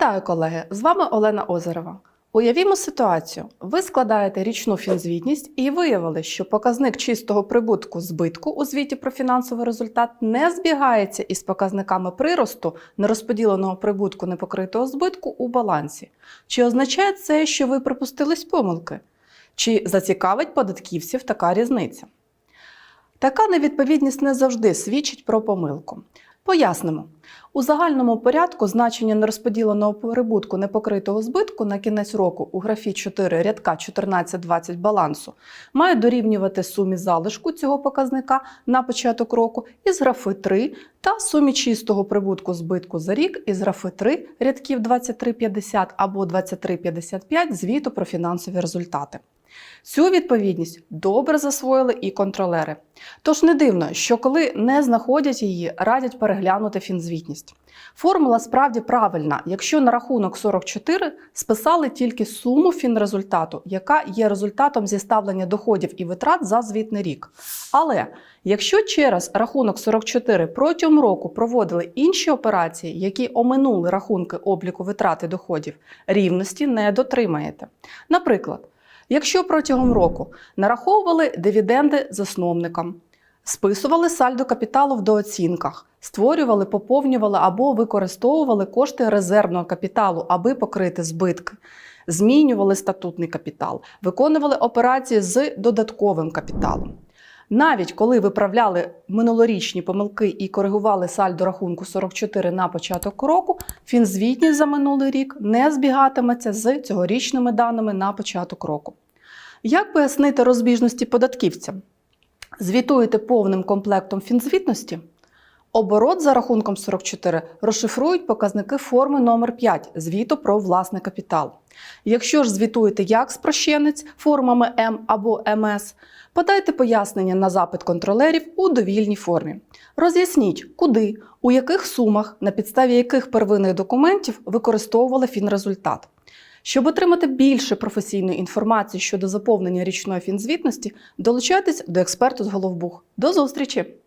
Вітаю, колеги! З вами Олена Озерова. Уявімо ситуацію: ви складаєте річну фінзвітність і виявили, що показник чистого прибутку збитку у звіті про фінансовий результат не збігається із показниками приросту нерозподіленого прибутку непокритого збитку у балансі. Чи означає це, що ви припустились помилки? Чи зацікавить податківців така різниця? Така невідповідність не завжди свідчить про помилку. Пояснимо. У загальному порядку значення нерозподіленого прибутку непокритого збитку на кінець року у графі 4 рядка 14-20 балансу має дорівнювати сумі залишку цього показника на початок року із графи 3 та сумі чистого прибутку збитку за рік із графи 3 рядків 2350 або 2355 звіту про фінансові результати. Цю відповідність добре засвоїли і контролери. Тож не дивно, що коли не знаходять її, радять переглянути фінзвітність. Формула справді правильна, якщо на рахунок 44 списали тільки суму фінрезультату, яка є результатом зіставлення доходів і витрат за звітний рік. Але якщо через рахунок 44 протягом року проводили інші операції, які оминули рахунки обліку витрат і доходів, рівності не дотримаєте. Наприклад, Якщо протягом року нараховували дивіденди засновникам, списували сальдо капіталу в дооцінках, створювали, поповнювали або використовували кошти резервного капіталу, аби покрити збитки, змінювали статутний капітал, виконували операції з додатковим капіталом. Навіть коли виправляли минулорічні помилки і коригували сальдо рахунку 44 на початок року, фінзвітність за минулий рік не збігатиметься з цьогорічними даними на початок року. Як пояснити розбіжності податківцям? Звітуєте повним комплектом фінзвітності? Оборот за рахунком 44 розшифрують показники форми номер 5 звіту про власний капітал. Якщо ж звітуєте як спрощенець формами М або МС, подайте пояснення на запит контролерів у довільній формі. Роз'ясніть, куди, у яких сумах, на підставі яких первинних документів використовували фінрезультат. Щоб отримати більше професійної інформації щодо заповнення річної фінзвітності, долучайтесь до експерту з Головбух. До зустрічі!